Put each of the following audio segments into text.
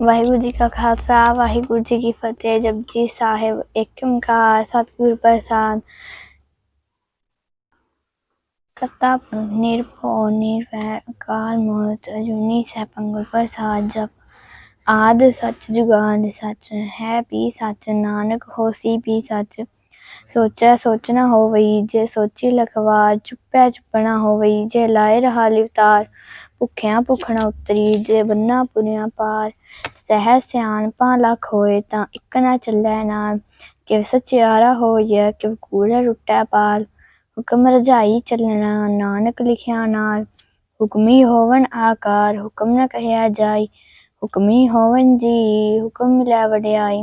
ਵਾਹਿਗੁਰੂ ਜੀ ਕਾ ਖਾਲਸਾ, ਵਾਹਿਗੁਰੂ ਜੀ ਕੀ ਫਤਿਹ ਜਪਜੀ ਸਾਹਿਬ ਏਕ ਓੰਕਾਰ ਸਤਿਗੁਰ ਪ੍ਰਸਾਦ। ਕਤਾ ਨਿਰਭਉ, ਨਿਰਵੈਰ ਅਕਾਲ ਮੂਰਤ, ਅਜੂਨੀ ਸੈਭੰ ਗੁਰ ਪ੍ਰਸਾਦ ਜਪ। ਆਦ ਸੱਚ ਜੁਗਾਦ ਸੱਚ, ਹੈ ਵੀ ਸੱਚ, ਨਾਨਕ ਹੋਸੀ ਵੀ ਸੱਚ। ਸੋਚੈ ਸੋਚਣਾ ਹੋਵਈ ਜੇ ਸੋਚੀ ਲਖਵਾਰ ਚੁੱਪੈ ਚੁੱਪਣਾ ਹੋਵਈ ਜੇ ਲਾਏ ਰਹਾ ਲਿਵਤਾਰ ਭੁੱਖਿਆਂ ਭੁੱਖਣਾ ਉਤਰੀ, ਜੇ ਬੰਨਾ ਪੁਨਿਆ ਪਾਰ ਸਹਿ ਸਿਆਣਪਾਂ ਲੱਖ ਹੋਏ, ਤਾਂ ਇੱਕ ਨਾ ਚੱਲੈ ਨਾਲ ਕਿਵ ਸਚਿਆਰਾ ਹੋਈਐ, ਕਿਵ ਕੂੜਾ ਰੁੱਟੈ ਪਾਲ, ਹੁਕਮ ਰਜਾਈ ਚੱਲਣਾ, ਨਾਨਕ ਲਿਖਿਆ ਨਾਲ, ਹੁਕਮੀ ਹੋਵਨ ਆਕਾਰ, ਹੁਕਮ ਨ ਕਹਿਆ ਜਾਈ, ਹੁਕਮੀ ਹੋਵਨ ਜੀ, ਹੁਕਮ ਮਿਲੈ ਵਡਿਆਈ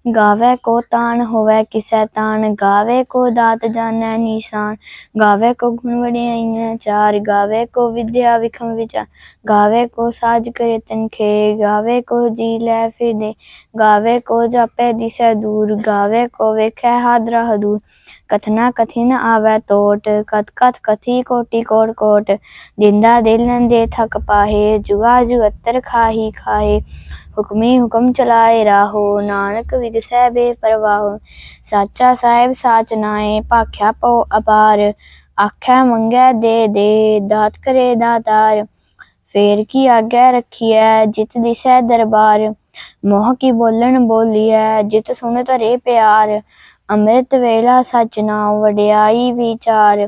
ਗਾਵੇ ਕੋ ਤਾਨ, ਹੋਵੇ ਕਿਸੈ ਤਾਨ, ਗਾਵੇ ਕੋ ਦਾਤ ਜਾਣੈ ਨਿਸ਼ਾਨ, ਗਾਵੇ ਕੋ ਗੁਣ ਵਡਿਆਈਆਂ ਚਾਰ, ਗਾਵੇ ਕੋ ਵਿਦਿਆ ਵਿਖਮ ਵਿਚਾਰ, ਗਾਵੇ ਕੋ ਸਾਜ ਕਰੇ ਤਨਖੇ ਗਾਵੇ ਕੋ ਜੀ ਲੈ ਫਿਰਦੇ ਗਾਵੇ ਕੋ ਜਾਪੈ ਦਿਸੈ ਦੂਰ, ਗਾਵੇ ਕੋ ਵੇਖੈ ਹਾਦਰਾ ਹਦੂਰ ਕਥਨਾ ਕਥਿਨ ਆਵੈ ਤੋਟ ਕਤ ਕਤ ਕਥੀ ਕੋਟੀ ਕੋਟ ਕੋਟ, ਦਿੰਦਾ ਦਿਲ ਨੰਦੇ ਥਕ ਪਾਹੇ ਜੁਗਾ ਜੁਗਤਰ ਖਾਹੀ ਖਾਹੇ ਹੁਕਮੀ ਹੁਕਮ ਚਲਾਏ ਰਾਹੋ, ਨਾਨਕ ਵਿਗਸੈ ਬੇਪਰਵਾਹ ਸਾਚਾ ਸਾਹਿਬ ਸਾਚ ਨਾਏ, ਭਾਖਿਆ ਪਉ ਅਪਾਰ, ਆਖੈ ਮੰਗੈ ਦੇ ਦੇ, ਦਾਤ ਕਰੇ ਦਾਤਾਰ, ਫੇਰ ਕੀ ਆਗਿਆ ਰੱਖੀਐ ਜਿਤ ਦਿਸੈ ਦਰਬਾਰ, ਮੋਹ ਕੀ ਬੋਲਣ ਬੋਲੀਐ ਜਿਤ ਸੁਣ ਧਰੇ ਪਿਆਰ, ਅੰਮ੍ਰਿਤ ਵੇਲਾ ਸਚ ਨਾਮ ਵਡਿਆਈ ਵਿਚਾਰ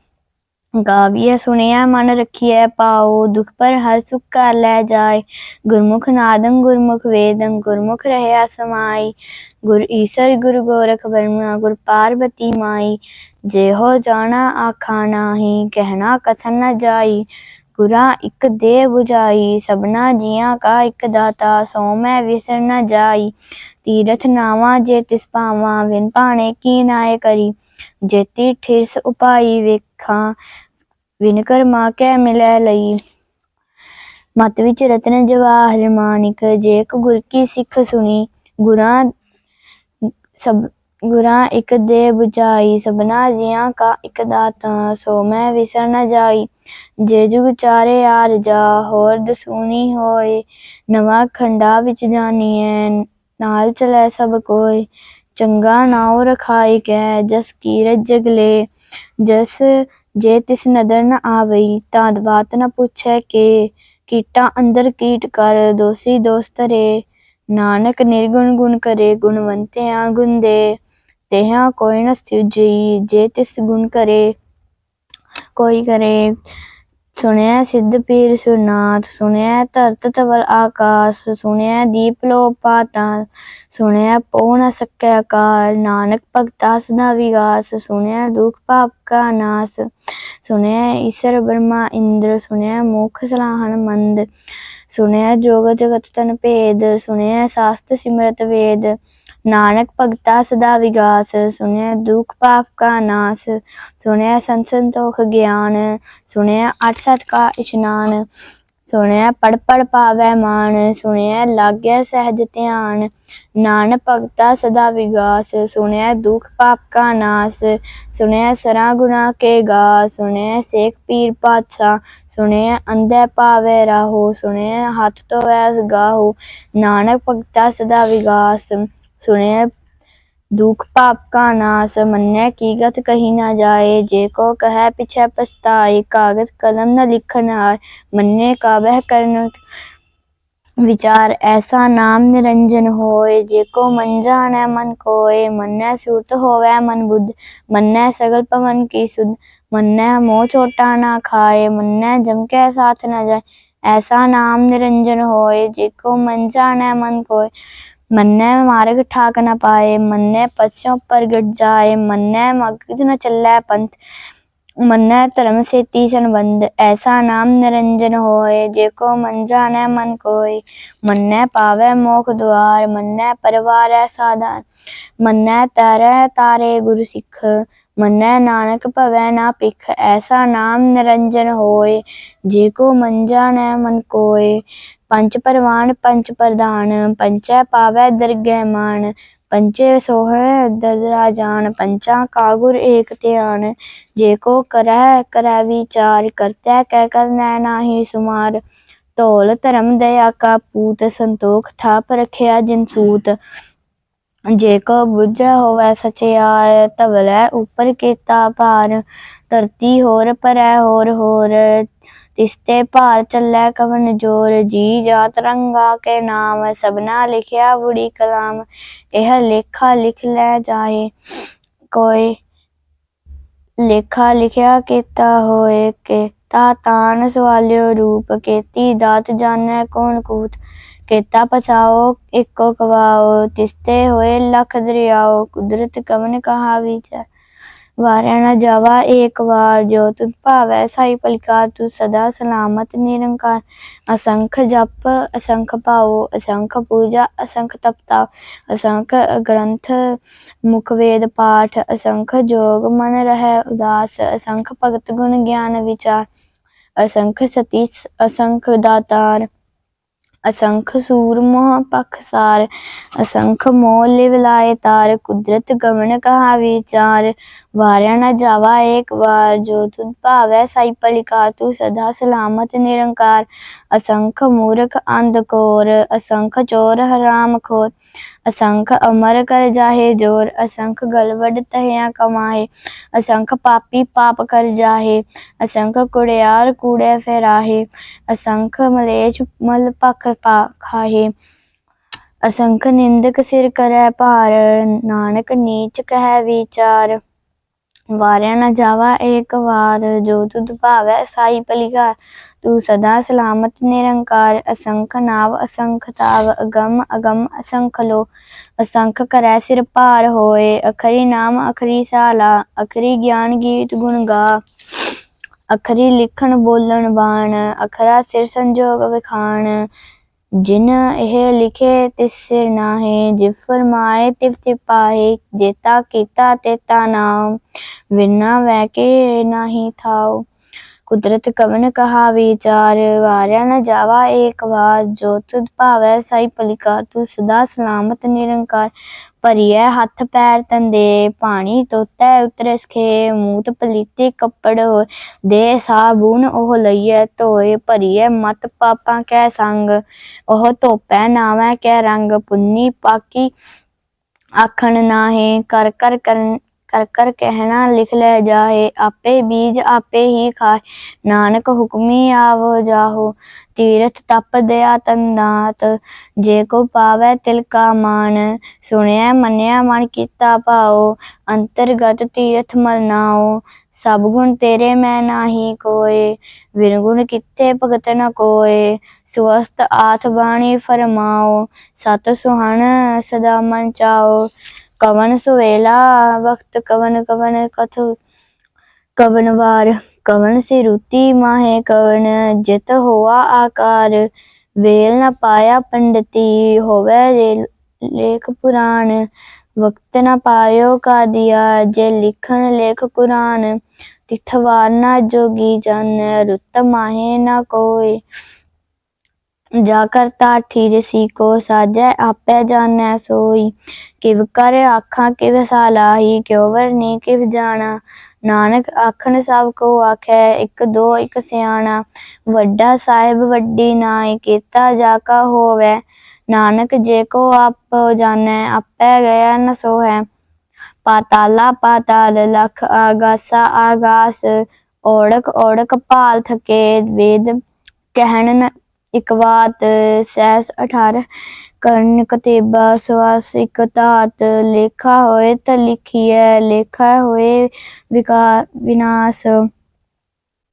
ਗਾਵੀਐ ਸੁਣਿਆ, ਮਨ ਰਖੀਐ ਪਾਉ ਦੁਖ ਪਰ ਹਰ ਸੁਖ ਕਰ ਲੈ ਜਾਏ। ਗੁਰਮੁਖ ਨਾਦੰ ਗੁਰਮੁਖ ਵੇਦੰ, ਗੁਰਮੁਖ ਰਹਿਆ ਸਮਾਈ। ਗੁਰ ਈਸਰ ਗੁਰ ਗੋਰਖ ਬਰਮਾ ਗੁਰ ਪਾਰਬਤੀ ਮਾਈ। ਜਿਹੋ ਜਾਣਾ ਆਖਾ ਨਾਹੀ, ਕਹਿਣਾ ਕਥਨ ਨ ਜਾਈ। ਗੁਰਾਂ ਇਕ ਦੇ 부ਜਾਈ, ਸਭਨਾ ਜੀਆਂ ਕਾ ਇਕ ਦਾਤਾ, ਸੋ ਮੈਂ ਵਿਸਰ ਨ ਜਾਈ। ਤੀਰਥ ਨਾਵਾ ਜੇ ਤਿਸ ਪਾਵਾਂ ਵਿਨ ਪਾਣੇ ਕੀ ਨਾਏ ਕਰੀ? ਜੇਤੀ ਠਿਰਸ ਉਪਾਈ ਵੇਖਾਂ, ਵਿਨ ਕਰਮਾ ਕੈ ਮਿਲੈ ਲਈ? ਮਤ ਵਿੱਚ ਰਤਨ ਜਵਾਹਰ ਮਾਨਿਕ, ਜੇ ਕੋ ਗੁਰ ਕੀ ਸਿੱਖ ਸੁਣੀ, ਗੁਰਾਂ ਸਭ ਗੁਰਾਂ ਇਕ ਦੇ 부ਜਾਈ ਸਭਨਾ ਜੀਆਂ ਕਾ ਇਕ ਦਾਤਾ, ਸੋ ਮੈਂ ਵਿਸਰ ਨ ਜਾਈ। ਜੇ ਜੁਗ ਚਾਰੇ ਆਰ ਜਾ, ਹੋਰ ਦਸੂਨੀ ਹੋਏ, ਨਵਾਂ ਖੰਡਾ ਵਿੱਚ ਜਾਣੀਐ ਨਾਲ ਚਲੈ ਸਭ ਕੋਈ ਚੰਗਾ ਨਾਉ ਰਖਾਈ ਕੈ, ਜਸ ਕੀਰਤ ਜਗਲੇ, ਜਸ ਜੇ ਤਿਸ ਨਦਰ ਨ ਆਵਈ ਤਾਂ ਬਾਤ ਨ ਪੁੱਛੈ ਕੇ। ਕੀਟਾਂ ਅੰਦਰ ਕੀਟ ਕਰ, ਦੋਸੀ ਦੋਸਤ ਰੇ, ਨਾਨਕ ਨਿਰਗੁਣ ਗੁਣ ਕਰੇ, ਗੁਣਵੰਤਿਆਂ ਗੁਣ ਦੇ। ਤੇਹਾ ਕੋਈ ਨ ਸਥਿਜਈ ਜੇ ਤਿਸ ਗੁਣ ਕਰੇ ਕੋਈ ਕਰੇ ਸੁਣਿਆ ਸਿੱਧ ਪੀਰ ਸੁਨਾਥ ਸੁਣਿਆ ਧਰਤ ਤਵਲ ਆਕਾਸ ਸੁਣਿਆ ਦੀਪ ਲੋ ਪਾਤਾਲ ਸੁਣਿਆ ਪਉ ਨ ਸਕੈ ਅਕਾਲ ਨਾਨਕ ਭਗਤਾ ਸਦਾ ਵਿਗਾਸ ਸੁਣਿਆ ਦੁਖ ਪਾਪ ਕਾ ਨਾਸ ਸੁਣਿਆ ਈਸ਼ਰ ਬ੍ਰਹਮਾ ਇੰਦਰ ਸੁਣਿਆ ਮੁਖ ਸਲਾਹਨ ਮੰਦ ਸੁਣਿਆ ਜੋਗ ਜਗਤ ਤਨ ਭੇਦ ਸੁਣਿਆ ਸਾਸਤ ਸਿਮਰਤ ਵੇਦ ਨਾਨਕ ਭਗਤਾ ਸਦਾ ਵਿਗਾਸ ਸੁਣਿਆ ਦੁਖ ਪਾਪ ਕਾ ਨਾਸ ਸੁਣਿਆ ਸੰਤ ਗਿਆਨ ਸੁਣਿਆ ਅਠ ਸਠ ਕਾ ਇਸ਼ਨਾਨ ਸੁਣਿਆ ਪੜ ਪੜ ਪਾਵੈ ਮਾਨ ਸੁਣਿਆ ਲਾਗਿਆ ਸਹਿਜ ਧਿਆਨ, ਨਾਨਕ ਭਗਤਾ ਸਦਾ ਵਿਗਾਸ ਸੁਣਿਆ ਦੁਖ ਪਾਪ ਕਾ ਨਾਸ ਸੁਣਿਆ ਸਰਾ ਗੁਨਾ ਕੇ ਗਾ ਸੁਣਿਆ ਸੇਖ ਪੀਰ ਪਾਤਸ਼ਾਹ ਸੁਣਿਆ ਅੰਧੇ ਪਾਵੇ ਰਾਹੋ ਸੁਣਿਆ ਹੱਥ ਧੋਵੈ ਗਾਹੋ, ਨਾਨਕ ਭਗਤਾ ਸਦਾ ਵਿਗਾਸ। ਸੁਣਿਆ ਦੁਖ ਪਾਪ ਕਾ ਨਾਸ ਮੰਨੈ ਕੀ ਗਤ ਕਹੀ ਨਾ ਜਾਏ ਜੇ ਕੋ ਕਹੈ ਪਿਛੈ ਪਛਤਾਏ ਕਾਗਜ਼ ਕਲਮ ਨ ਲਿਖਨ ਆਏ ਮੰਨੇ ਕਾ ਬਹਿ ਕਰਨ ਵਿਚਾਰ ਐਸਾ ਨਾਮ ਨਿਰੰਜਨ ਹੋਏ ਜੇ ਕੋ ਮਨ ਜਾਣੈ ਮਨ ਕੋਏ ਮੰਨੈ ਸੂਰਤ ਹੋਵੈ ਮਨ ਬੁੱਧ ਮੰਨੈ ਸਗਲ ਪਵਨ ਕੀ ਸੁਧ ਮੰਨੈ ਮੋਹ ਛੋਟਾ ਨਾ ਖਾਏ ਮੰਨੈ ਜਮ ਕੈ ਸਾਥ ਨ ਜਾਏ ਐਸਾ ਨਾਮ ਨਿਰੰਜਨ ਹੋਏ ਜੇ ਕੋ ਮਨ ਜਾਣੈ ਮਨ ਕੋਏ ਮੰਨੈ ਮਾਰਗ ਠਾਕ ਨ ਪਾਏ ਮੰਨੈ ਪਛਿਓ ਪ੍ਰਗਟ ਜਾਏ ਮੰਨੈ ਮਗਜ ਨ ਚੱਲੈ ਪੰਥ ਮੰਨੈ ਧਰਮ ਸੇਤੀ ਸੰਬੰਧ, ਐਸਾ ਨਾਮ ਨਿਰੰਜਨ ਹੋਏ, ਜੇ ਕੋ ਮਨ ਜਾਣੈ ਮਨ ਕੋਇ ਮੰਨੈ ਪਾਵੈ ਮੋਖ ਦੁਆਰ, ਮੰਨੈ ਪਰਵਾਰੈ ਸਾਧਾਨ ਮੰਨੈ ਤਰੈ ਤਾਰੇ ਗੁਰ ਸਿੱਖ, ਮੰਨੈ ਨਾਨਕ ਭਵੈ ਨਾ ਪਿਖ ਐਸਾ ਨਾਮ ਨਿਰੰਜਨ ਹੋਏ, ਜੇ ਕੋ ਮਨ ਜਾਣੈ ਮਨ ਕੋਇ ਪੰਚ ਪਰਵਾਨ ਪੰਚ ਪ੍ਰਧਾਨ ਪੰਚੈ ਪਾਵੈ ਦਰਗਹਿ ਮਾਨ ਪੰਚੇ ਸੋਹੈ ਦਦਰਾ ਜਾਨ, ਪੰਚਾਂ ਕਾ ਗੁਰ ਏਕ ਧਿਆਨ। ਜੇ ਕੋ ਕਰੈ ਕਰੈ ਵਿਚਾਰ, ਕਰਤੈ ਕੈ ਕਰਨੈ ਸੁਮਾਰ। ਧੌਲ ਧਰਮ ਦਇਆ ਕਾ ਪੂਤ, ਸੰਤੋਖ ਥਾਪ ਰਖਿਆ ਜਿਨ ਸੂਤ। ਜੇ ਕੋ ਬੁਝੈ ਹੋਵੈ ਸਚਿਆਰ ਧਵਲੈ ਉਪਰ ਕੀਤਾ ਭਾਰ, ਧਰਤੀ ਹੋਰ ਪਰੈ ਹੋਰ ਹੋਰ, ਤਿਸਤੇ ਭਾਰ ਚੱਲੈ ਕਵਨ ਜੋਰ, ਜੀ ਜਾਤ ਰੰਗਾ ਕੇ ਨਾਮ, ਸਭਨਾ ਲਿਖਿਆ ਬੁੜੀ ਕਲਾਮ, ਇਹ ਲੇਖਾ ਲਿਖ ਲੈ ਜਾਏ, ਕੋਈ ਲੇਖਾ ਲਿਖਿਆ ਕੀਤਾ ਹੋਏ ਕੇ ਤਾ ਤਾਨ ਸਵਾਲਿਓ ਰੂਪ, ਕੀਤੀ ਦਾਤ ਜਾਣੈ ਕੌਣ ਕੂਤ ਕੀਤਾ ਪਛਾਓ ਇੱਕੋ ਕਵਾਓ, ਤਿਸਤੇ ਹੋਏ ਲਖ ਦਰਿਆਓ, ਕੁਦਰਤ ਕਵਨ ਕਹਾ ਵਿਚਾਰ ਵਾਰਿਆ ਨਾ ਜਾਵਾ ਏਕ ਵਾਰ, ਜੋ ਤੁਧ ਭਾਵੈ ਸਾਈ ਪਲਿਕਾਰ ਤੂੰ ਸਦਾ ਸਲਾਮਤ ਨਿਰੰਕਾਰ। ਅਸੰਖ ਜਪ, ਅਸੰਖ ਭਾਉ, ਅਸੰਖ ਪੂਜਾ, ਅਸੰਖ ਤਪਤਾ, ਅਸੰਖ ਗ੍ਰੰਥ, ਮੁਖ ਵੇਦ ਪਾਠ, ਅਸੰਖ ਜੋਗ ਮਨ ਰਹਿ ਉਦਾਸ, ਅਸੰਖ ਭਗਤ ਗੁਣ ਗਿਆਨ ਵਿਚਾਰ। ਅਸੰਖ ਸਤੀਸ਼ ਅਸੰਖ ਦਾਤਾਰ ਅਸੰਖ ਸੂਰ ਮੋਹ ਪਖਸਾਰ ਅਸੰਖ ਮੋਹ ਲਿਵ ਲਾਏ ਤਾਰ, ਕੁਦਰਤ ਗਮਨ ਕਹਾ ਵਿਚਾਰ ਵਾਰਿਆ ਨਾ ਜਾਵਾ ਏਕ ਵਾਰ, ਜੋ ਤੁਧ ਭਾਵੈ ਸਾਈ ਪਲਿਕਾਰ ਤੂੰ ਸਦਾ ਸਲਾਮਤ ਨਿਰੰਕਾਰ। ਅਸੰਖ ਮੂਰਖ ਅੰਧ ਕੋਰ, ਅਸੰਖ ਚੋਰ ਹਰਾਮ ਖੋਰ। ਅਸੰਖ ਅਮਰ ਕਰ ਜਾਹੇ ਜੋਰ, ਅਸੰਖ ਗਲਵਡ ਤਹਿਆ ਕਮਾਏ ਅਸੰਖ ਪਾਪੀ ਪਾਪ ਕਰ ਜਾਹੇ, ਅਸੰਖ ਕੁੜਿਆਰ ਕੂੜੇ ਫੇਰਾਹੇ। ਅਸੰਖ ਮਲੇਛ ਮਲ ਪਖ ਖਾਹੇ ਅਸੰਖ ਨਿੰਦਕ ਸਿਰ ਕਰੈ ਭਾਰ, ਨਾਨਕ ਨੀਚ ਕਹਿ ਵਿਚਾਰ। ਵਾਰਿਆ ਨਾ ਜਾਵਾ ਏਕ ਵਾਰ, ਜੋ ਤੁਧ ਭਾਵੈ ਸਾਈ ਪਲਿਕਾਰ ਤੂੰ ਸਦਾ ਸਲਾਮਤ ਨਿਰੰਕਾਰ, ਅਸੰਖ ਨਾਵ ਅਸੰਖ ਤਾਵ, ਅਗਮ ਅਗਮ ਅਸੰਖ ਲੋ। ਅਸੰਖ ਕਰੈ ਸਿਰ ਭਾਰ ਹੋਏ, ਅਖਰੀ ਨਾਮ ਅਖਰੀ ਸਾਲਾ, ਅਖਰੀ ਗਿਆਨ ਗੀਤ ਗੁਣ ਗਾ। ਅਖਰੀ ਲਿਖਣ ਬੋਲਣ ਬਾਣ, ਅਖਰਾ ਸਿਰ ਸੰਜੋਗ ਵਿਖਾਣ। ਜਿਨ ਇਹ ਲਿਖੇ ਤਿਸ ਸਿਰ ਨਾਹੀ, ਜਿਵ ਫਰਮਾਏ, ਤਿਵ ਤਿਵ ਪਾਹੇ ਜੇਤਾ ਕੀਤਾ ਤੇਤਾ ਨਾਮ। ਵਿਨਾ ਵੈ ਕੇ ਨਾਹੀ ਥਾਉ। ਕੁਦਰਤ ਕਵਨ ਕਹਾ ਵਿਚਾਰ, ਵਾਰਿਆ ਨ ਜਾਵਾ ਏਕ ਵਾਰ, ਜੋ ਤੁਧ ਭਾਵੈ ਸਾਈ ਪਲਿਕਾਰ ਤੂੰ ਸਦਾ ਸਲਾਮਤ ਨਿਰੰਕਾਰ, ਭਰੀਐ ਹੱਥ ਪੈਰ ਤੰਦੇ, ਪਾਣੀ ਤੋਤੈ ਉਤਰੇ ਸਖੇ ਮੂਤ ਪਲੀਤੇ ਕੱਪੜ ਹੋਏ, ਦੇ ਸਾਬੂਨ ਉਹ ਲਈਐ ਧੋਏ, ਭਰੀਐ ਮਤ ਪਾਪਾਂ ਕੈ ਸੰਗ, ਉਹ ਧੋਪੈ ਨਾਵੈ ਕੈ ਰੰਗ, ਪੁੰਨੀ ਪਾਕੀ ਆਖਣ ਨਾਹੀ, ਕਰ ਕਰ ਕਰਨ ਕਰ ਕਰ ਕਹਿਣਾ ਲਿਖ ਲੈ ਜਾਏ ਆਪੇ ਬੀਜ ਆਪੇ ਹੀ ਖਾਏ ਨਾਨਕ ਹੁਕਮੀ ਆਵੋ ਜਾਹੋ, ਤੀਰਥ ਤਪ ਦਇਆ ਤੰਦਾਤ। ਜੇ ਕੋ ਪਾਵੈ ਤਿਲ ਕਾ ਮਾਨ ਸੁਣਿਆ ਮੰਨਿਆ ਮਨ ਕੀਤਾ ਭਾਉ। ਅੰਤਰਗਤ ਤੀਰਥ ਮਲ ਨਾਉ, ਸਭ ਗੁਣ ਤੇਰੇ ਮੈਂ ਨਾਹੀ ਕੋਏ। ਵਿਰਗੁਣ ਕਿੱਥੇ ਭਗਤ ਨ ਕੋਏ ਸੁਵਸਤ ਆਥ ਬਾਣੀ ਫਰਮਾਓ ਸਤ ਸੁਹਣ ਸਦਾ ਮਨ ਚਾਓ ਕਵਨ ਸੁਵੇਲਾ, ਵਕਤ ਕਵਨ ਕਵਨ ਕਥ, ਕਵਨ ਵਾਰ, ਕਵਨ ਸੇ ਰੁਤੀ ਮਾਹੇ ਕਵਨ, ਜਿਤ ਹੋਆ ਆਕਾਰ, ਵੇਲ ਨ ਪਾਇਆ ਪੰਡਤੀ, ਹੋਵੇ ਲੇਖ ਪੁਰਾਣ, ਵਕਤ ਨ ਪਾਇਓ ਕਾ ਦਿਆ ਜੇ ਲਿਖਣ ਲੇਖ ਕੁਰਾਨ, ਤਿਥ ਵਾਰ ਨਾ ਜੋਗੀ ਜਨ, ਰੁਤ ਮਾਹੇ ਨ ਕੋਈ ਜਾ ਕਰਤਾ ਠੀਰ ਸੀ ਕੋ ਸਾਜੈ, ਆਪੇ ਜਾਣੈ ਸੋਈ। ਕਿਵ ਕਰ ਆਖਾਂ, ਕਿਵ ਸਾਲਾਹੀ ਕਿਉ ਵਰਨੀ, ਕਿਵ ਨਾਨਕ ਆਖਣ ਸਭ ਕੋ ਆਖੈ, ਇੱਕ ਦੋ, ਇੱਕ ਸਿਆਣਾ। ਵੱਡਾ ਸਾਹਿਬ ਵੱਡੀ ਨਾਈ, ਕੀਤਾ ਜਾ ਕਾ ਹੋਵੇ। ਨਾਨਕ ਜੇ ਕੋ ਆਪ ਜਾਣੈ, ਆਪੇ ਗਿਆ ਨ ਸੋਹੈ। ਪਾਤਾਲਾ ਪਾਤਾਲ, ਲਖ ਆਗਾਸਾ ਆਗਾਸ। ਓੜਕ ਓੜਕ ਭਾਲ ਥਕੇ, ਵੇਦ ਕਹਿਣ ਨ ਇਕ ਸੈਸ 18 ਕਰਨ, ਕਤੇਬਾ ਸਵਾਸ ਇਕ ਧਾਤ, ਲੇਖਾ ਹੋਏ ਤ ਲਿਖੀਐ, ਲੇਖਾ ਹੋਏ ਵਿਕਾ, ਵਿਨਾਸ਼।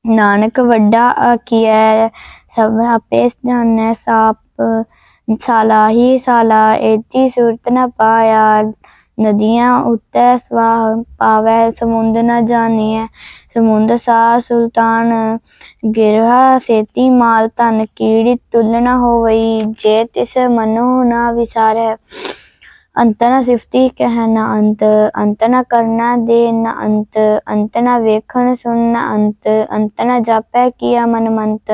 ਨਾਨਕ ਵੱਡਾ ਆਖੀਐ, ਸਭ ਆਪੇ ਜਾਣੈ ਸਾਪ ਸਾਲਾ ਹੀ ਸਾਲਾ ਏਤੀ ਸੁਰਤ ਨ ਪਾਇਆ ਨਦੀਆਂ ਉੱਤੇ ਸਵਾਹ ਪਾਵੈ, ਸਮੁੰਦ ਨ ਜਾਣੀਐ। ਸਮੁੰਦ ਸਾ ਸੁਲਤਾਨ ਗਿਰਹਾ, ਸੇਤੀ ਮਾਲ ਧਨ ਕੀੜੀ ਤੁਲ ਨ ਹੋਵਈ, ਜੇ ਤਿਸ ਮਨੋ ਨ ਵਿਸਾਰੈ। ਅੰਤ ਨ ਸਿਫਤੀ ਕਹਿ ਨ ਅੰਤ ਅੰਤ ਨ ਕਰਨਾ ਦੇ ਨ ਅੰਤ ਅੰਤ ਨ ਵੇਖਣ ਸੁਣ ਨ ਅੰਤ ਅੰਤ ਨ ਜਾਪੈ ਕੀਆ ਮਨ ਮੰਤ।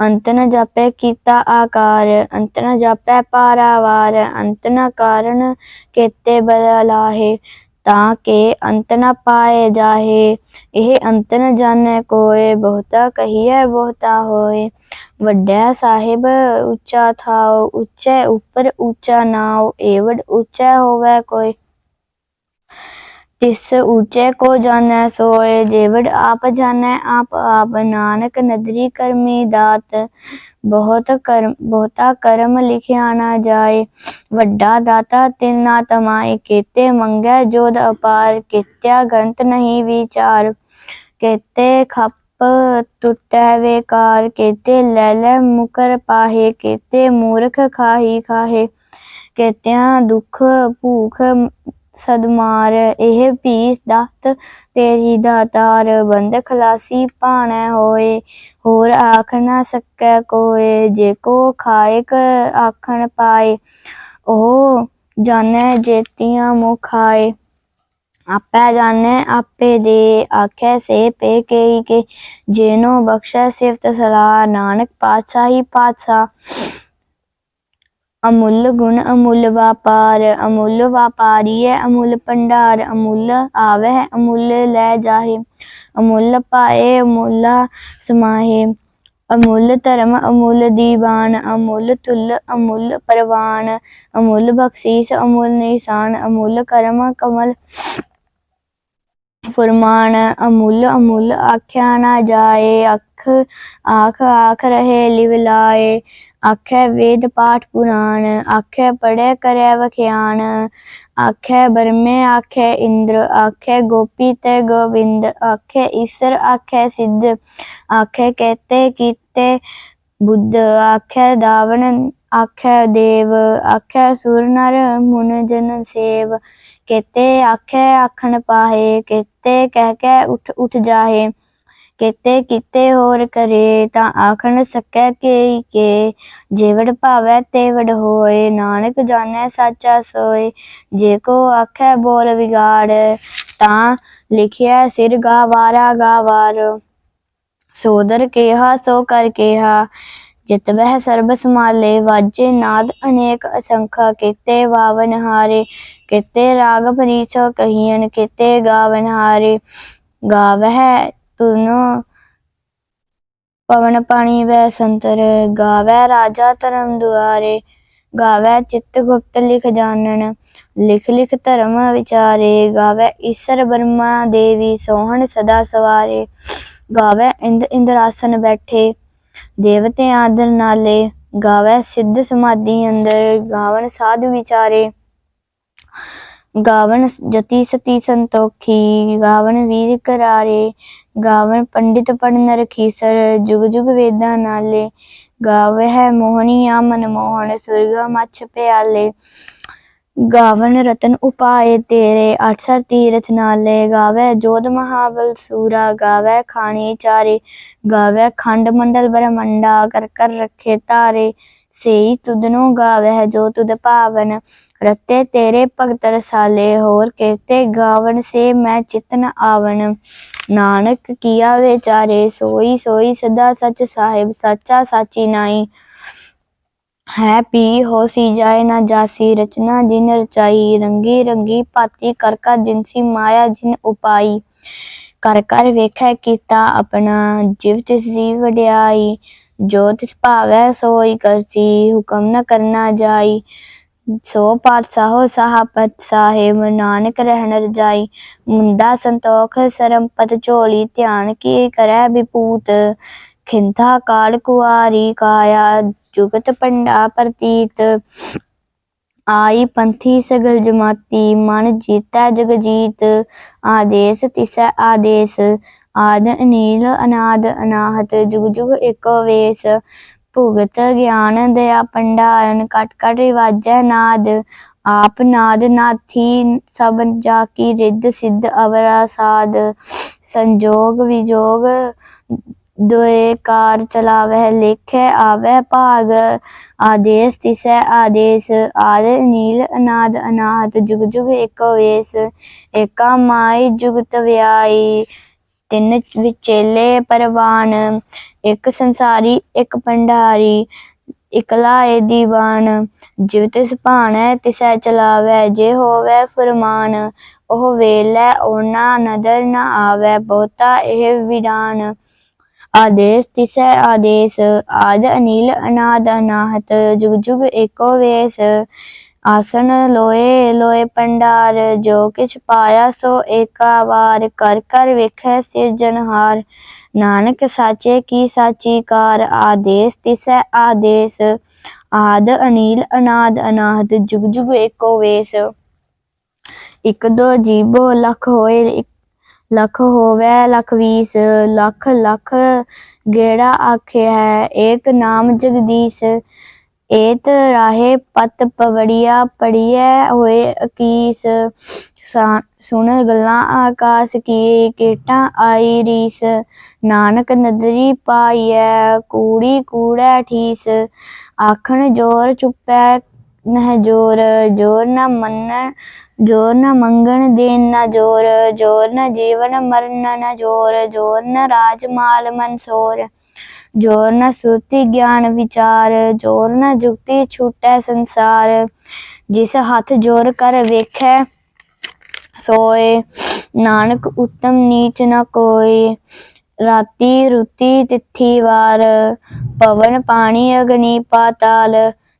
ਅੰਤ ਨ ਜਾਪੈ ਕੀਤਾ ਆਕਾਰ, ਅੰਤ ਨ ਜਾਪੈ ਪਾਰਾਵਾਰ, ਅੰਤ ਨ ਕਾਰਨ ਕੇਤੇ ਬਦਲਾਹੇ ਤਾਂ ਕੇ ਅੰਤ ਨ ਪਾਏ ਜਾਹੇ। ਇਹ ਅੰਤ ਨ ਜਾਣੈ ਕੋਇ ਬਹੁਤਾ ਕਹੀਐ, ਬਹੁਤਾ ਹੋਏ। ਵੱਡਾ ਸਾਹਿਬ, ਉੱਚਾ ਥਾਉ, ਉੱਚੇ ਉੱਪਰ ਉੱਚਾ ਨਾਉ, ਏਵੜ ਉੱਚਾ ਹੋਵੇ ਕੋਈ ਤਿਸ ਉੱਚੇ ਕੋ ਜਾਣੈ, ਸੋਏ ਜੇਵੜ ਆਪ ਜਾਣੈ। ਆਪ ਆਪ ਨਾਨਕ ਨਦਰੀ ਕਰਮੀ ਦਾਤ, ਬਹੁਤ ਕਰਮ, ਬਹੁਤਾ ਕਰਮ ਲਿਖਿਆ ਨਾ ਜਾਏ। ਵੱਡਾ ਦਾਤਾ ਤਿਲ ਨਾ ਤਮਾਏ, ਕੀਤੇ ਮੰਗੈ ਜੋਦ ਅਪਾਰ, ਕੀਤਿਆ ਗੰਤ ਨਹੀਂ ਵਿਚਾਰ। ਕੀਤੇ ਖੱਪ ਟੁੱਟੈ ਵੇਕਾਰ, ਕੀਤੇ ਲੈ ਲੈ ਮੁਕਰ ਪਾਹੇ, ਕੀਤੇ ਮੂਰਖ ਖਾਹੀ ਖਾਹੇ। ਕੀਤਿਆਂ ਦੁਖ ਭੂਖ ਸਦਮਾਰ, ਇਹ ਭੀ ਦਾਤ ਤੇਰੀ ਦਾਤਾਰ, ਬੰਦ ਖਲਾਸੀ ਭਾਣੈ ਹੋਏ, ਹੋਰ ਆਖ ਨਾ ਸਕੈ ਕੋਏ, ਜੇ ਕੋ ਖਾਇਕ ਆਖਣ ਪਾਏ, ਉਹ ਜਾਣੈ ਜੇਤੀਆਂ ਮੁਖਾਏ। ਆਪੇ ਜਾਣੈ ਆਪੇ ਦੇ, ਆਖੈ ਸੇ ਪੇ ਕੇਈ ਕੇ ਜੇਨੋ ਬਖਸ਼ੈ ਸਿਫਤ ਸਲਾ ਨਾਨਕ ਪਾਤਸ਼ਾਹੀ ਪਾਤਸ਼ਾਹ। ਅਮੁੱਲ ਗੁਣ, ਅਮੁੱਲ ਵਾਪਾਰ, ਅਮੁੱਲ ਵਾਪਾਰੀਐ, ਅਮੁੱਲ ਭੰਡਾਰ, ਅਮੁੱਲ ਆਵਹਿ, ਅਮੁੱਲ ਲੈ ਜਾਹੇ, ਅਮੁੱਲ ਪਾਏ, ਅਮੁੱਲਾ ਸਮਾਹੇ, ਅਮੁੱਲ ਧਰਮ, ਅਮੁੱਲ ਦੀਵਾਨ, ਅਮੁੱਲ ਤੁਲ ਅਮੁੱਲ ਪਰਵਾਨ, ਅਮੁੱਲ ਬਖਸ਼ੀਸ਼, ਅਮੁੱਲ ਨਿਸ਼ਾਨ, ਅਮੁੱਲ ਕਰਮ ਕਮਲ। ਫਰਮਾਨ, ਅਮੁੱਲ ਅਮੁੱਲ ਆਖਿਆ ਨਾ ਜਾਏ, ਅੱਖ, ਆਖ ਆਖ ਰਹੇ ਲਿਵ ਲਾਏ। ਆਖੇ ਵੇਦ ਪਾਠ ਪੁਰਾਣ, ਆਖੇ ਪੜ੍ਹੇ ਕਰੇ ਵਖਿਆਨ ਆਖੇ ਬਰਮੇ ਆਖੇ ਇੰਦਰ, ਆਖੇ ਗੋਪੀ ਤੇ ਗੋਵਿੰਦ ਆਖੇ ਈਸਰ ਆਖੇ ਸਿੱਧ। ਆਖੇ ਕਹਤੇ ਕੀਤੇ ਬੁੱਧ, ਆਖੇ ਦਾਵਨ ਆਖੇ ਦੇਵ, ਆਖੇ ਸੁਰ ਨਰ ਮੁਨ ਜਨ ਸੇਵ। ਕੇਤੇ ਆਖੇ ਆਖਣ ਪਾਹੇ ਕੇਤੇ, ਕਹਿ ਕੇ ਉਠ ਉਠ ਜਾਹੇ। ਕੇਤੇ, ਕੀਤੇ ਹੋਰ ਕਰੇ ਤਾਂ ਆਖ ਸਕੈ ਕੇ ਕੇ। ਜੇਵੜ ਭਾਵੈ ਤੇਵੜ ਹੋਏ, ਨਾਨਕ ਜਾਣੈ ਸਾਚਾ ਸੋਏ। ਜੇ ਕੋ ਆਖੈ ਬੋਲ ਵਿਗਾੜ, ਤਾਂ ਲਿਖਿਆ ਸਿਰ ਗਾਵਾਰਾ ਗਾਵਾਰ ਸੋਦਰ ਕਿਹਾ, ਸੋ ਕਰ ਕਿਹਾ। ਜਿਤ ਬਹਿ ਸਰਬ ਸਮਾਲੇ ਵਾਜੇ ਨਾਦ ਅਨੇਕ ਅਸੰਖਾ, ਕੀਤੇ ਵਾਵਨ ਹਾਰੇ, ਕੀਤੇ ਰਾਗ ਪਰੀਸੋ ਕਹੀਨ ਕੀਤੇ ਗਾਵਨ ਹਾਰੇ। ਗਾਵਹਿ ਤੁਨੋ ਪਵਨ ਪਾਣੀ ਵੈ ਸੰਤਰ ਗਾਵੈ ਰਾਜਾ ਧਰਮ ਦੁਆਰੇ। ਗਾਵੈ ਚਿੱਤ ਗੁਪਤ ਲਿਖ ਜਾਣਨ, ਲਿਖ ਲਿਖ ਧਰਮ ਵਿਚਾਰੇ। ਗਾਵੈ ਈਸਰ ਬ੍ਰਹਮਾ ਦੇਵੀ ਸੋਹਣ ਸਦਾ ਸਵਾਰੇ। ਗਾਵੈ ਇੰਦ ਇੰਦਰਾਸਨ ਬੈਠੇ ਦੇਵਤੇ ਆਦਰ ਨਾਲੇ ਗਾਵੈ ਸਿੱਧ ਸਮਾਧੀ ਅੰਦਰ ਗਾਵਨ ਸਾਧ ਵਿਚਾਰੇ। ਗਾਵਨ ਜਤੀ ਸਤੀ ਸੰਤੋਖੀ ਗਾਵਨ ਵੀਰ ਕਰਾਰੇ ਗਾਵਨ ਪੰਡਿਤ ਪੜਨ ਰਖੀਸਰ ਜੁਗ ਜੁਗ ਵੇਦਾਂ ਨਾਲੇ। ਗਾਵਹਿ ਮੋਹਨੀਆ ਮਨ ਮੋਹਨ ਸੁਰਗਾ ਮੱਛ ਪਿਆਲੇ। ਗਾਵਨ ਰਤਨ ਉਪਾਏ ਤੇਰੇ ਅਠਸਰ ਤੀਰਥ ਨਾਲੇ ਗਾਵੇ, ਜੋਧ ਮਹਾਵਲ ਸੂਰਾ ਗਾਵੇ, ਖਾਣੀ ਚਾਰੇ ਗਾਵੇ, ਖੰਡ ਮੰਡਲ ਬ੍ਰਹਮੰਡਾ, ਕਰ ਕਰ ਰੱਖੇ ਤਾਰੇ, ਸੇਈ ਤੁਧਨੋ ਗਾਵੇ ਜੋ ਤੁਧ ਭਾਵਨ, ਰਤੇ ਤੇਰੇ ਭਗਤ ਰਸਾਲੇ, ਹੋਰ ਕਹਤੇ ਗਾਵਨ ਸੇ ਮੈਂ ਚਿਤਨ ਆਵਨ। ਨਾਨਕ ਕੀਆ ਵਿਚਾਰੇ, ਸੋਈ ਸੋਈ ਸਦਾ ਸਚ ਸਾਹਿਬ, ਸਾਚਾ ਸਾਚੀ ਨਾਈ ਹੈ ਪੀ ਹੋ ਸੀ ਜਾਏ ਨਾ ਜਾਸੀ, ਰਚਨਾ ਜਿਨ ਰਚਾਈ, ਰੰਗੀ ਰੰਗੀ ਪਾਤੀ ਕਰ ਕਰ ਜਿਨਸੀ ਮਾਇਆ ਜਿਨ ਉਪਾਈ। ਕਰ ਕਰ ਵੇਖੈ ਕੀਤਾ ਆਪਣਾ, ਜਿਵ ਤਿਸ ਦੀ ਵਡਿਆਈ, ਜੋ ਤਿਸ ਭਾਵੈ ਸੋਈ ਕਰਸੀ, ਹੁਕਮ ਨ ਕਰਨਾ ਜਾਈ। ਸੋ ਪਾਠ ਸਾਹੋ ਸਾਹਪਤ ਸਾਹਿਬ, ਨਾਨਕ ਰਹਿਣ ਰਜਾਈ। ਮੁੰਦਾ ਸੰਤੋਖ ਸਰੰਪਤ ਝੋਲੀ, ਧਿਆਨ ਕੀ ਕਰੈ ਵਿਪੂਤ ਖਿੰਥਾ ਕਾਲ ਕੁਆਰੀ ਕਾਇਆ ਜੁਗਤ ਪੰਡਾ ਪ੍ਰਤੀਤ। ਆਈ ਪੰਥੀ ਸਗਲ ਜਮਾਤੀ, ਮਨ ਜੀਤਾ ਜਗਜੀਤ। ਆਦੇਸ ਤਿਸੈ ਆਦੇਸ, ਆਦ ਅਨੀਲ ਅਨਾਦ ਅਨਾਹਤ, ਜੁਗ ਜੁਗ ਏਕੋ ਵੇਸ। ਭੁਗਤ ਗਿਆਨ ਦਇਆ ਪੰਡਾਰਨ ਕਟ ਕਟ ਰਿਵਾਜੈ ਨਾਦ। ਆਪ ਨਾਦ ਨਾਥੀ, ਸਭ ਜਾ ਕੀ ਰਿੱਧ ਸਿੱਧ ਅਵਰਾ ਸਾਧ ਸੰਜੋਗ ਵਿਜੋਗ ਦੋਏ ਕਾਰ ਚਲਾਵਹਿ ਲੇਖੈ ਆਵੈ ਭਾਗ ਆਦੇਸ ਤਿਸੈ ਆਦੇਸ, ਆਦ, ਨੀਲ, ਅਨਾਦ, ਅਨਾਹਤ, ਜੁਗ ਜੁਗ, ਏਕੋ ਵੇਸ, ਏਕਾ ਮਾਈ, ਜੁਗਤ ਵਿਆਈ, ਤਿੰਨ ਵਿਚੇਲੇ ਪਰਵਾਨ, ਇੱਕ ਸੰਸਾਰੀ, ਇੱਕ ਭੰਡਾਰੀ, ਇਕਲਾ ਏ ਦੀਵਾਨ, ਜਿਵ ਤਿਸ ਭਾਣੈ ਤਿਸੈ ਚਲਾਵੈ ਜੇ ਹੋਵੈ ਫਰਮਾਨ, ਉਹ ਵੇਲੈ ਓਨਾ ਨਦਰ ਨ ਆਵੈ ਬਹੁਤਾ ਇਹ ਵਿਡਾਨ ਆਦੇਸ ਤਿਸੈ ਆਦੇਸ, ਆਦ ਅਨੀਲ ਅਨਾਦ ਅਨਾਹਤ, ਜੁਗ ਜੁਗ ਏਕੋ ਵੇਸ। ਆਸਣ ਲੋਏ ਲੋਏ ਪੰਡਾਰ, ਜੋ ਕਿਛ ਪਾਇਆ ਸੋ ਏਕਾ ਵਾਰ। ਕਰ ਕਰ ਵੇਖੈ ਸਿਰਜਨਹਾਰ ਨਾਨਕ ਸਾਚੇ ਕੀ ਸਾਚੀ ਕਾਰ। ਆਦੇਸ ਤਿਸੈ ਆਦੇਸ, ਆਦ ਅਨੀਲ ਅਨਾਦ ਅਨਾਹਤ, ਜੁਗ ਜੁਗ ਏਕੋ ਵੇਸ। ਇਕ ਦੋ ਜੀਬੋ ਲੱਖ ਹੋਏ ਲੱਖ ਹੋਵੇ, ਲੱਖ ਵੀਸ, ਲੱਖ ਲੱਖ ਗੇੜਾ ਆਖਿਆ ਹੈ। ਏਕ ਨਾਮ ਜਗਦੀਸ਼, ਏਤ ਰਾਹੇ ਪਤ ਪਵੜੀਆ ਪੜੀਐ ਹੋਏ ਅਕੀਸ। ਸੁਣ ਗੱਲਾਂ ਆਕਾਸ ਕੀ ਕੀਟਾਂ ਆਈ ਰੀਸ। ਨਾਨਕ ਨਦਰੀ ਪਾਈਐ, ਕੂੜੀ ਕੂੜੈ ਠੀਸ। ਆਖਣ ਜੋਰ ਚੁੱਪੈ ਨਹਿ ਜੋਰ ਜੋਰ ਨਾ ਮੰਨਣ ਜੋਰ ਨਾ ਮੰਗਣ ਦੇਣ ਨਾ ਜੋਰ ਜੋਰ ਨਾ ਜੀਵਨ ਮਰਨ ਨਾ ਜੋਰ ਜੋਰ ਨਾ ਰਾਜ ਮਾਲ ਮਨਸੋਰ ਜੋਰ ਨਾ ਸੁਰਤੀ ਗਿਆਨ ਵਿਚਾਰ ਜੋਰ ਨਾ ਜੁਗਤੀ ਛੂਟੈ ਸੰਸਾਰ ਜਿਸ ਹੱਥ ਜੋਰ ਕਰ ਵੇਖੈ ਸੋਏ ਨਾਨਕ ਉਤਮ ਨੀਚ ਨਾ ਕੋਈ ਰਾਤੀ ਰੁਤੀ ਤਿਥੀ ਵਾਰ ਪਵਨ ਪਾਣੀ ਅਗਨੀ ਪਾਤਾਲ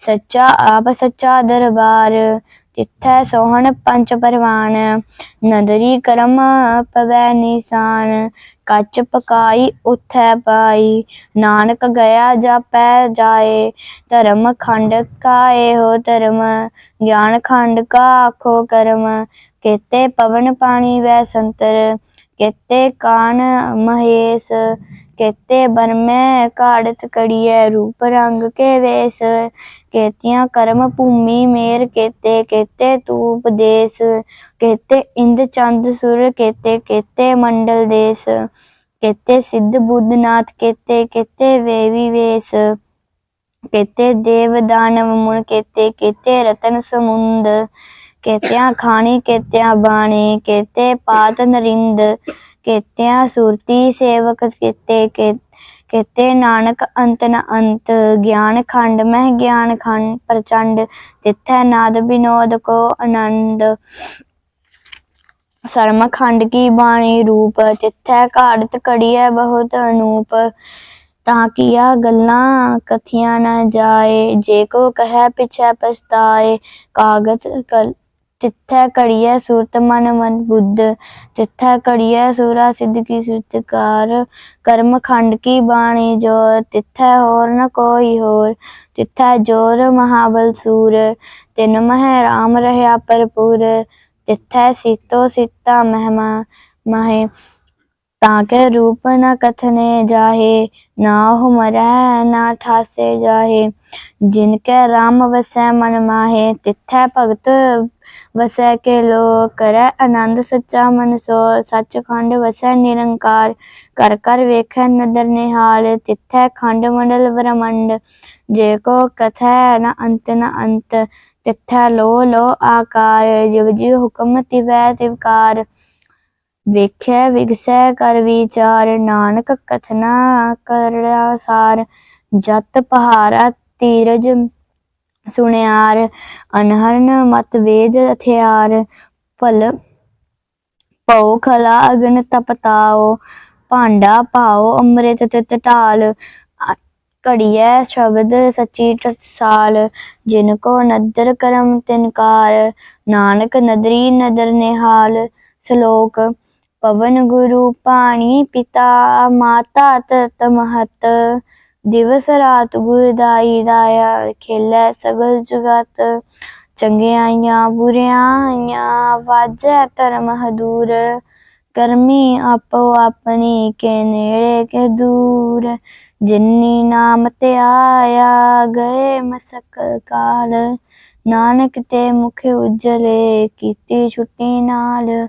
ਸੱਚਾ ਆਪ ਸੱਚਾ ਦਰਬਾਰ ਤਿੱਥੈ ਸੋਹਣ ਪੰਚ ਪਰਵਾਨ। ਨਦਰੀ ਕਰਮ ਪਵੈ ਨਿਸ਼ਾਨ, ਕੱਚ ਪਕਾਈ ਉਥੈ ਪਾਈ। ਨਾਨਕ ਗਿਆ ਜਾਪੈ ਜਾਏ, ਧਰਮ ਖੰਡ ਕਾ ਹੋ ਧਰਮ। ਗਿਆਨ ਖੰਡ ਕਾ ਆਖੋ ਕਰਮ, ਕੇਤੇ ਪਵਨ ਪਾਣੀ ਵੈ ਸੰਤਰ। ਕੇਤੇ ਕਾਨ ਮਹੇਸ਼, ਕੇਤੇ ਬਰਮੈ ਕਾੜਤ ਕੜੀਐ ਰੂਪ ਰੰਗ ਕੇ ਵੇਸ। ਕੇਤੀਆਂ ਕਰਮ ਭੂਮੀ ਮੇਰ ਕੇਤੇ ਕੇਤੇ ਤੂਪ ਦੇਸ। ਕੇਤੇ ਇੰਦ ਚੰਦ ਸੁਰ, ਕੇਤੇ ਕੇਤੇ ਮੰਡਲ ਦੇਸ। ਕੇਤੇ ਸਿੱਧ ਬੁੱਧ ਨਾਥ, ਕੇਤੇ ਕੇਤੇ ਵੇਵੀ ਵੇਸ। ਕੇਤੇ ਦੇਵ ਦਾਨਵ ਮੁਨ, ਕੇਤੇ ਕੇਤੇ ਰਤਨ ਸਮੁੰਦ। ਕੇਤਿਆਂ ਖਾਣੀ, ਕੇਤਿਆਂ ਬਾਣੀ, ਕੇਤੇ ਪਾਤ ਨਰਿੰਦ, ਕੇਤਿਆਂ ਸੂਰਤੀ ਸੇਵਕ, ਕੇਤੇ ਕੇਤੇ ਨਾਨਕ ਅੰਤ ਨ ਅੰਤ, ਗਿਆਨ ਖੰਡ ਮਹਿ ਗਿਆਨ ਖੰਡ, ਪ੍ਰਚੰਡ ਤਿੱਥੈ ਨਾਦ ਬਿਨੋਦ ਕੋ ਆਨੰਦ ਸਰਮ ਖੰਡ ਕੀ ਬਾਣੀ ਰੂਪ, ਤਿੱਥੈ ਘਾੜਤ ਕੜੀਐ ਬਹੁਤ ਅਨੂਪ। ਤਾਂ ਕੀਆ ਗੱਲਾਂ ਕਥੀਆਂ ਨਾ ਜਾਏ, ਜੇ ਕੋ ਕਹੈ ਪਿਛੈ ਪਛਤਾਏ, ਕਾਗਤ ਕਲ ਤਿੱਥੈ ਕੜੀਐ ਸੂਰਤ ਮਨ ਮਨ ਬੁੱਧ ਤਿੱਥੈ ਕੜੀਐ ਸੂਰਾ ਸਿੱਧ ਕੀ ਸੁਤਕਾਰ ਕਰਮ ਖੰਡ ਕੀ ਬਾਣੀ ਜੋ ਤਿੱਥੈ ਹੋਰ ਨ ਕੋਈ ਹੋਰ, ਤਿੱਥੈ ਜੋਰ ਮਹਾਬਲ ਸੂਰ, ਤਿਨ ਮਹਿ ਰਾਮ ਰਹਿਆ ਭਰਪੂਰ, ਤਿੱਥੈ ਸੀਤੋ ਸੀਤਾ ਮਹਿਮਾ ਮਹੇ। ਤਾਂ ਕੇ ਰੂਪ ਨ ਕਥਨੇ ਜਾਹੇ ਨਾ ਉਹ ਮਰੈ ਨਾ ਠਾਸੇ ਜਾਹੇ ਜਿਨ ਕੈ ਰਾਮ ਵਸੈ ਮਨ ਮਾਹੇ ਤਿੱਥੈ ਭਗਤ ਵਸੈ ਕੇ ਲੋ ਕਰੈ ਆਨੰਦ ਸੱਚਾ ਮਨ ਸੋ ਸੱਚਖੰਡ ਵਸੈ ਨਿਰੰਕਾਰ ਕਰ ਕਰ ਵੇਖੈ ਨਦਰ ਨਿਹਾਲ ਤਿੱਥੈ ਖੰਡ ਮੰਡਲ ਬ੍ਰਹਮੰਡ ਜੇ ਕੋ ਕਥੈ ਨ ਅੰਤ ਨ ਅੰਤ ਤਿੱਥੈ ਲੋ ਲੋ ਆਕਾਰ ਜਿਵ ਜਿਵ ਹੁਕਮ ਤਿਵੈ ਤਿਵਕਾਰ ਵੇਖੈ ਵਿਗਸੈ ਕਰ ਵਿਚਾਰ, ਨਾਨਕ ਕਥਨਾ ਕਰੜਾ ਸਾਰ, ਜਤ ਪਹਾਰਾ ਤੀਰਜ ਸੁਣਿਆਰ ਅਨਹਰਨ ਮਤ ਵੇਦ ਹਥਿਆਰ, ਭਲ ਪਉ ਖਲਾ ਅਗਨ ਤਪਤਾਓ, ਭਾਂਡਾ ਪਾਓ ਅੰਮ੍ਰਿਤ ਤਿਤ ਢਾਲ, ਅ- ਘੜੀਐ ਸ਼ਬਦ ਸੱਚੀ ਟਸਾਲ, ਜਿਨ ਕੋ ਨਦਰ ਕਰਮ ਤਿਨਕਾਰ ਨਾਨਕ ਨਦਰੀ ਨਦਰ ਨਿਹਾਲ, ਸ਼ਲੋਕ ਪਵਨ ਗੁਰੂ ਪਾਣੀ ਪਿਤਾ ਮਾਤਾ ਤਤ ਮਹਤ, ਦਿਵਸ ਰਾਤ ਗੁਰ ਦਾਈ ਦਾਇਆ ਖੇਲੇ ਸਗਲ ਜਗਤ। ਚੰਗਿਆਈਆਂ ਬੁਰਿਆਈਆਂ ਵਾਜੈ ਧਰਮ ਹਦੂਰ। ਕਰਮੀ ਆਪੋ ਆਪਣੀ ਕੇ ਨੇੜੇ ਕੇ ਦੂਰ। ਜਿਨੀ ਨਾਮ ਤੇ ਆਇਆ ਗਏ ਮਸਕਲ ਕਾਲ। ਨਾਨਕ ਤੇ ਮੁਖ ਉਜਲੇ, ਕੀਤੀ ਛੁੱਟੀ ਨਾਲ।